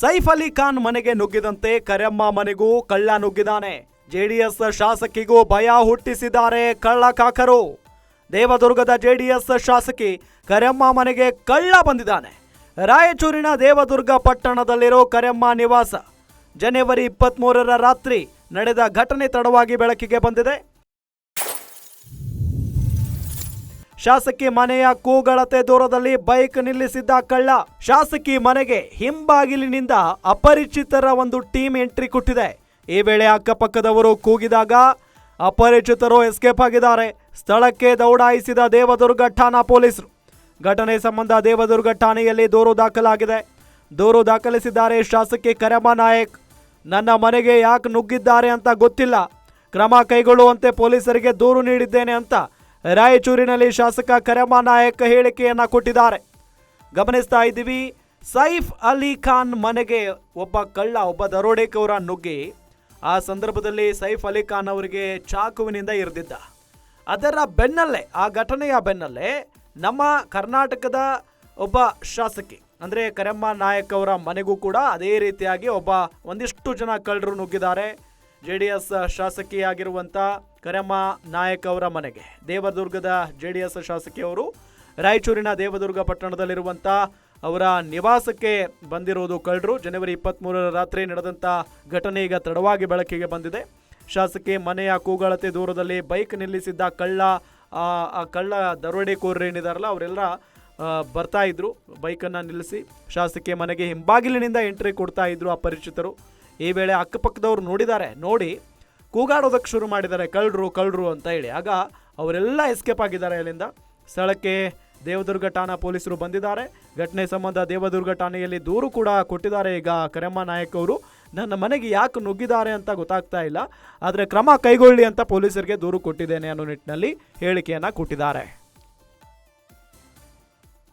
ಸೈಫ್ ಅಲಿ ಖಾನ್ ಮನೆಗೆ ನುಗ್ಗಿದಂತೆ ಕರೆಮ್ಮ ಮನೆಗೂ ಕಳ್ಳ ನುಗ್ಗಿದಾನೆ. ಜೆಡಿಎಸ್ ಶಾಸಕಿಗೂ ಭಯ ಹುಟ್ಟಿಸಿದ್ದಾರೆ ಕಳ್ಳ ಕಾಕರು. ದೇವದುರ್ಗದ ಜೆಡಿಎಸ್ ಶಾಸಕಿ ಕರೆಮ್ಮ ಮನೆಗೆ ಕಳ್ಳ ಬಂದಿದ್ದಾನೆ. ರಾಯಚೂರಿನ ದೇವದುರ್ಗ ಪಟ್ಟಣದಲ್ಲಿರೋ ಕರೆಮ್ಮ ನಿವಾಸ. ಜನವರಿ ಇಪ್ಪತ್ತ್ಮೂರರ ರಾತ್ರಿ ನಡೆದ ಘಟನೆ ತಡವಾಗಿ ಬೆಳಕಿಗೆ ಬಂದಿದೆ. ಶಾಸಕಿ ಮನೆಯ ಕೂಗಳತೆ ದೂರದಲ್ಲಿ ಬೈಕ್ ನಿಲ್ಲಿಸಿದ್ದ ಕಳ್ಳ ಶಾಸಕಿ ಮನೆಗೆ ಹಿಂಬಾಗಿಲಿನಿಂದ ಅಪರಿಚಿತರ ಒಂದು ಟೀಮ್ ಎಂಟ್ರಿ ಕೊಟ್ಟಿದೆ. ಈ ವೇಳೆ ಅಕ್ಕಪಕ್ಕದವರು ಕೂಗಿದಾಗ ಅಪರಿಚಿತರು ಎಸ್ಕೇಪ್ ಆಗಿದ್ದಾರೆ. ಸ್ಥಳಕ್ಕೆ ದೌಡಾಯಿಸಿದ ದೇವದುರ್ಗ ಠಾಣಾ ಪೊಲೀಸರು. ಘಟನೆ ಸಂಬಂಧ ದೇವದುರ್ಗ ಠಾಣೆಯಲ್ಲಿ ದೂರು ದಾಖಲಾಗಿದೆ. ದೂರು ದಾಖಲಿಸಿದ್ದಾರೆ ಶಾಸಕಿ ಕರೆಮ ನಾಯಕ್. ನನ್ನ ಮನೆಗೆ ಯಾಕೆ ನುಗ್ಗಿದ್ದಾರೆ ಅಂತ ಗೊತ್ತಿಲ್ಲ. ಕ್ರಮ ಕೈಗೊಳ್ಳುವಂತೆ ಪೊಲೀಸರಿಗೆ ದೂರು ನೀಡಿದ್ದೇನೆ ಅಂತ ರಾಯಚೂರಿನಲ್ಲಿ ಶಾಸಕ ಕರೆಮ ನಾಯಕ್ ಹೇಳಿಕೆಯನ್ನು ಕೊಟ್ಟಿದ್ದಾರೆ. ಗಮನಿಸ್ತಾ ಇದ್ದೀವಿ, ಸೈಫ್ ಅಲಿ ಖಾನ್ ಮನೆಗೆ ಒಬ್ಬ ಕಳ್ಳ, ಒಬ್ಬ ದರೋಡೆಕೋರ ನುಗ್ಗಿ ಆ ಸಂದರ್ಭದಲ್ಲಿ ಸೈಫ್ ಅಲಿ ಖಾನ್ ಅವರಿಗೆ ಚಾಕುವಿನಿಂದ ಇರಿದಿದ್ದ. ಅದರ ಬೆನ್ನಲ್ಲೇ, ಆ ಘಟನೆಯ ಬೆನ್ನಲ್ಲೇ ನಮ್ಮ ಕರ್ನಾಟಕದ ಒಬ್ಬ ಶಾಸಕಿ, ಅಂದರೆ ಕರೆಮ್ಮ ನಾಯಕ್ ಅವರ ಮನೆಗೂ ಕೂಡ ಅದೇ ರೀತಿಯಾಗಿ ಒಬ್ಬ ಒಂದಿಷ್ಟು ಜನ ಕಳ್ಳರು ನುಗ್ಗಿದ್ದಾರೆ. ಜೆ ಡಿ ಎಸ್ ಶಾಸಕಿಯಾಗಿರುವಂಥ ಕರೆಮ್ಮ ನಾಯಕ್ ಅವರ ಮನೆಗೆ. ದೇವದುರ್ಗದ ಜೆ ಡಿ ಎಸ್ ಶಾಸಕಿಯವರು ರಾಯಚೂರಿನ ದೇವದುರ್ಗ ಪಟ್ಟಣದಲ್ಲಿರುವಂಥ ಅವರ ನಿವಾಸಕ್ಕೆ ಬಂದಿರುವುದು ಕಳ್ಳರು. ಜನವರಿ ಇಪ್ಪತ್ತ್ಮೂರರ ರಾತ್ರಿ ನಡೆದಂಥ ಘಟನೆ ಈಗ ತಡವಾಗಿ ಬೆಳಕಿಗೆ ಬಂದಿದೆ. ಶಾಸಕಿ ಮನೆಯ ಕೂಗಳತೆ ದೂರದಲ್ಲಿ ಬೈಕ್ ನಿಲ್ಲಿಸಿದ್ದ ಕಳ್ಳ, ಆ ಕಳ್ಳ ದರೋಡೆಕೋರರು ಏನಿದಾರಲ್ಲ, ಅವರೆಲ್ಲ ಬರ್ತಾ ಇದ್ರು. ಬೈಕನ್ನು ನಿಲ್ಲಿಸಿ ಶಾಸಕಿ ಮನೆಗೆ ಹಿಂಬಾಗಿಲಿನಿಂದ ಎಂಟ್ರಿ ಕೊಡ್ತಾ ಇದ್ರು ಅಪರಿಚಿತರು. ಈ ವೇಳೆ ಅಕ್ಕಪಕ್ಕದವ್ರು ನೋಡಿದ್ದಾರೆ, ನೋಡಿ ಕೂಗಾಡೋದಕ್ಕೆ ಶುರು ಮಾಡಿದ್ದಾರೆ, ಕಳ್ಳರು ಕಳ್ಳರು ಅಂತ ಹೇಳಿ. ಆಗ ಅವರೆಲ್ಲ ಎಸ್ಕೇಪ್ ಆಗಿದ್ದಾರೆ ಅಲ್ಲಿಂದ. ಸ್ಥಳಕ್ಕೆ ದೇವದುರ್ಗ ಠಾಣಾ ಪೊಲೀಸರು ಬಂದಿದ್ದಾರೆ. ಘಟನೆ ಸಂಬಂಧ ದೇವದುರ್ಗ ಠಾಣೆಯಲ್ಲಿ ದೂರು ಕೂಡ ಕೊಟ್ಟಿದ್ದಾರೆ ಈಗ ಕರೆಮ್ಮ ನಾಯಕ್ ಅವರು. ನನ್ನ ಮನೆಗೆ ಯಾಕೆ ನುಗ್ಗಿದ್ದಾರೆ ಅಂತ ಗೊತ್ತಾಗ್ತಾ ಇಲ್ಲ. ಆದರೆ ಕ್ರಮ ಕೈಗೊಳ್ಳಿ ಅಂತ ಪೊಲೀಸರಿಗೆ ದೂರು ಕೊಟ್ಟಿದ್ದೇನೆ ಅನ್ನೋ ನಿಟ್ಟಿನಲ್ಲಿ ಹೇಳಿಕೆಯನ್ನು ಕೊಟ್ಟಿದ್ದಾರೆ.